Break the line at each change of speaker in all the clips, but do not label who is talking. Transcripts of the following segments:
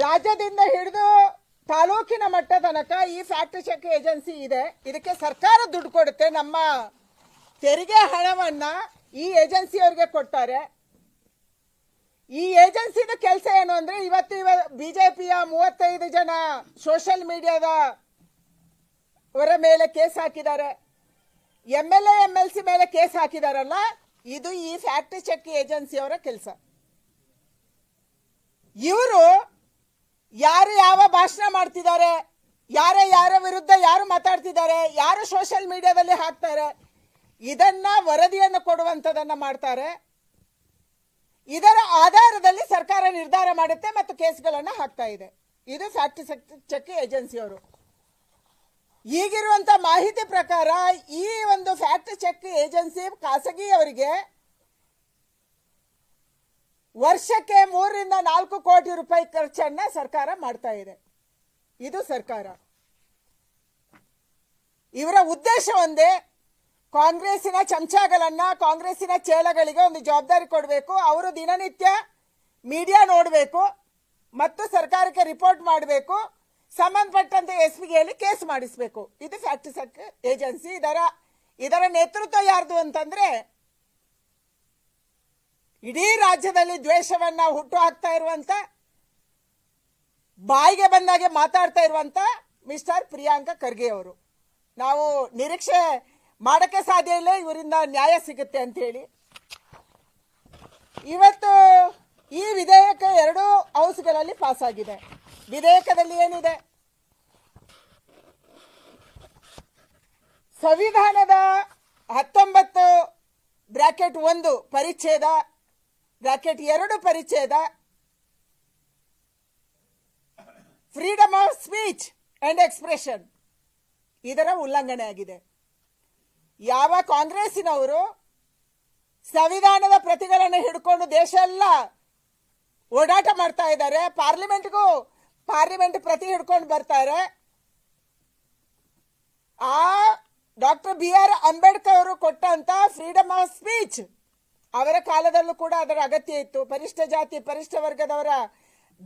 ರಾಜ್ಯದಿಂದ ಹಿಡಿದು ತಾಲೂಕಿನ ಮಟ್ಟ ತನಕ ಈ ಫ್ಯಾಕ್ಟ್ರಿ ಚೆಕ್ ಏಜೆನ್ಸಿ ಇದೆ. ಇದಕ್ಕೆ ಸರ್ಕಾರ ದುಡ್ಡು ಕೊಡುತ್ತೆ. ನಮ್ಮ ತೆರಿಗೆ ಹಣವನ್ನ ಈ ಏಜೆನ್ಸಿಯವರಿಗೆ ಕೊಡ್ತಾರೆ. ಈ ಏಜೆನ್ಸಿದ ಕೆಲಸ ಏನು ಅಂದ್ರೆ ಇವತ್ತು ಇವ ಬಿಜೆಪಿಯ ಮೂವತ್ತೈದು ಜನ ಸೋಷಿಯಲ್ ಮೀಡಿಯಾದ ಅವರ ಮೇಲೆ ಕೇಸ್ ಹಾಕಿದ್ದಾರೆ. M L A M L C ಮೇಲೆ ಕೇಸ್ ಹಾಕಿದಾರಲ್ಲ, ಇದು ಈ ಫ್ಯಾಕ್ಟ್ರಿ ಚೆಕ್ ಏಜೆನ್ಸಿಯವರ ಕೆಲಸ. ಇವರು ಯಾರು ಯಾವ ಭಾಷಣ ಮಾಡ್ತಿದ್ದಾರೆ? ಯಾರ ಯಾರ ವಿರುದ್ಧ ಯಾರು ಮಾತಾಡ್ತಿದ್ದಾರೆ? ಯಾರು ಸೋಷಿಯಲ್ ಮೀಡಿಯಾದಲ್ಲಿ ಹಾಕ್ತಾರೆ? ಇದನ್ನ ವರದಿಯನ್ನು ಕೊಡುವಂಥದ್ದನ್ನು ಮಾಡ್ತಾರೆ. ಇದರ ಆಧಾರದಲ್ಲಿ ಸರ್ಕಾರ ನಿರ್ಧಾರ ಮಾಡುತ್ತೆ ಮತ್ತು ಕೇಸ್ಗಳನ್ನ ಹಾಕ್ತಾ ಇದೆ. ಇದು ಫ್ಯಾಕ್ಟ್ ಚೆಕ್ ಏಜೆನ್ಸಿಯವರು ಈಗಿರುವಂತ ಮಾಹಿತಿ ಪ್ರಕಾರ ಈ ಒಂದು ಫ್ಯಾಕ್ಟ್ ಚೆಕ್ ಏಜೆನ್ಸಿ ಖಾಸಗಿಯವರಿಗೆ ವರ್ಷಕ್ಕೆ ಮೂರರಿಂದ ನಾಲ್ಕು ಕೋಟಿ ರೂಪಾಯಿ ಖರ್ಚನ್ನ ಸರ್ಕಾರ ಮಾಡ್ತಾ ಇದೆ. ಇದು ಸರ್ಕಾರ. ಇವರ ಉದ್ದೇಶ ಒಂದೇ, ಕಾಂಗ್ರೆಸ್ಸಿನ ಚಮಚಗಳನ್ನ ಕಾಂಗ್ರೆಸ್ಸಿನ ಚೇಳಗಳಿಗೆ ಒಂದು ಜವಾಬ್ದಾರಿ ಕೊಡಬೇಕು, ಅವರು ದಿನನಿತ್ಯ ಮೀಡಿಯಾ ನೋಡಬೇಕು ಮತ್ತು ಸರ್ಕಾರಕ್ಕೆ ರಿಪೋರ್ಟ್ ಮಾಡಬೇಕು, ಸಂಬಂಧಪಟ್ಟಂತೆ ಎಸ್ ಪಿಗೆ ಹೇಳಿ ಕೇಸ್ ಮಾಡಿಸಬೇಕು. ಇದು ಫ್ಯಾಕ್ಟ್ ಏಜೆನ್ಸಿ. ಇದರ ಇದರ ನೇತೃತ್ವ ಯಾರ್ದು ಅಂತಂದ್ರೆ ಇಡೀ ರಾಜ್ಯದಲ್ಲಿ ದ್ವೇಷವನ್ನ ಹುಟ್ಟು ಹಾಕ್ತಾ ಇರುವಂತ, ಬಾಯಿಗೆ ಬಂದಾಗೆ ಮಾತಾಡ್ತಾ ಇರುವಂತ ಮಿಸ್ಟರ್ ಪ್ರಿಯಾಂಕ ಖರ್ಗೆ ಅವರು. ನಾವು ನಿರೀಕ್ಷೆ ಮಾಡಕ್ಕೆ ಸಾಧ್ಯ ಇಲ್ಲ, ಇವರಿಂದ ನ್ಯಾಯ ಸಿಗುತ್ತೆ ಅಂತ ಹೇಳಿ. ಇವತ್ತು ಈ ವಿಧೇಯಕ ಎರಡು ಹೌಸ್ಗಳಲ್ಲಿ ಪಾಸ್ ಆಗಿದೆ ವಿಧೇಯಕದಲ್ಲಿ ಏನಿದೆ? ಸಂವಿಧಾನದ ಹತ್ತೊಂಬತ್ತು ಬ್ರಾಕೆಟ್ ಒಂದು, ಪರಿಚ್ಛೇದ ಬ್ರಾಕೆಟ್ ಎರಡು ಪರಿಚ್ಛೇದ. Freedom of speech and expression ಇದರ ಉಲ್ಲಂಘನೆ ಆಗಿದೆ. ಯಾವ ಕಾಂಗ್ರೆಸ್ಸಿನವರು ಸಂವಿಧಾನದ ಪ್ರತಿಗಳನ್ನು ಹಿಡ್ಕೊಂಡು ದೇಶ ಎಲ್ಲ ಓಡಾಟ ಮಾಡ್ತಾ ಇದ್ದಾರೆ. ಪಾರ್ಲಿಮೆಂಟ್ಗೂ ಪಾರ್ಲಿಮೆಂಟ್ ಪ್ರತಿ ಹಿಡ್ಕೊಂಡು ಬರ್ತಾರೆ. ಆ ಡಾಕ್ಟರ್ ಬಿ ಆರ್ ಅಂಬೇಡ್ಕರ್ ಅವರು ಕೊಟ್ಟಂತ ಫ್ರೀಡಮ್ ಆಫ್ ಸ್ಪೀಚ್ ಅವರ ಕಾಲದಲ್ಲೂ ಕೂಡ ಅದರ ಅಗತ್ಯ ಇತ್ತು. ಪರಿಷ್ಠ ಜಾತಿ, ಪರಿಷ್ಠ ವರ್ಗದವರ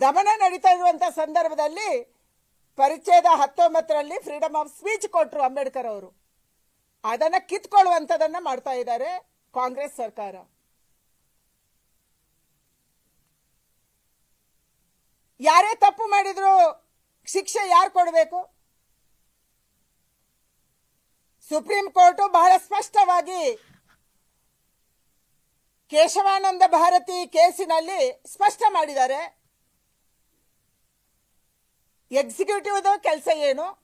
ದಮನ ನಡೀತಾ ಇರುವಂತ ಸಂದರ್ಭದಲ್ಲಿ ಪರಿಚಯದ ಹತ್ತೊಂಬತ್ತರಲ್ಲಿ ಫ್ರೀಡಮ್ ಆಫ್ ಸ್ಪೀಚ್ ಕೊಟ್ಟರು ಅಂಬೇಡ್ಕರ್ ಅವರು. ಅದನ್ನ ಕಿತ್ಕೊಳ್ಳುವಂತದನ್ನ ಮಾಡ್ತಾ ಇದ್ದಾರೆ ಕಾಂಗ್ರೆಸ್ ಸರ್ಕಾರ. ಯಾರೇ ತಪ್ಪು ಮಾಡಿದ್ರು ಶಿಕ್ಷೆ ಯಾರು ಕೊಡಬೇಕು? ಸುಪ್ರೀಂ ಕೋರ್ಟ್ ಬಹಳ ಸ್ಪಷ್ಟವಾಗಿ ಕೇಶವಾನಂದ ಭಾರತಿ ಕೇಸಿನಲ್ಲಿ ಸ್ಪಷ್ಟ ಮಾಡಿದ್ದಾರೆ. ಎಕ್ಸಿಕ್ಯೂಟಿವ್ ಕೆಲಸ ಏನು?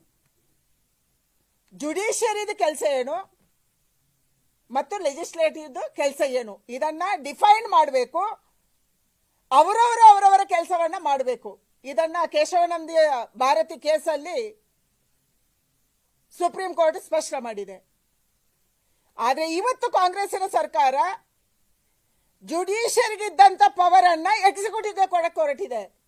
ಜುಡಿಷಿಯರಿದ ಕೆಲಸ ಏನು? ಮತ್ತು ಲೆಜಿಸ್ಲೇಟಿವ್ದು ಕೆಲಸ ಏನು? ಇದನ್ನ ಡಿಫೈನ್ ಮಾಡಬೇಕು. ಅವರವರು ಅವರವರ ಕೆಲಸವನ್ನ ಮಾಡಬೇಕು. ಇದನ್ನ ಕೇಶವಾನಂದ ಭಾರತಿ ಕೇಸಲ್ಲಿ ಸುಪ್ರೀಂ ಕೋರ್ಟ್ ಸ್ಪಷ್ಟ ಮಾಡಿದೆ. ಆದರೆ ಇವತ್ತು ಕಾಂಗ್ರೆಸ್ಸಿನ ಸರ್ಕಾರ ಜುಡಿಷಿಯರಿಗಿದ್ದಂತ ಪವರ್ ಅನ್ನ ಎಕ್ಸಿಕ್ಯೂಟಿವ್ಗೆ ಕೊಡಕ್ಕೆ ಹೊರಟಿದೆ.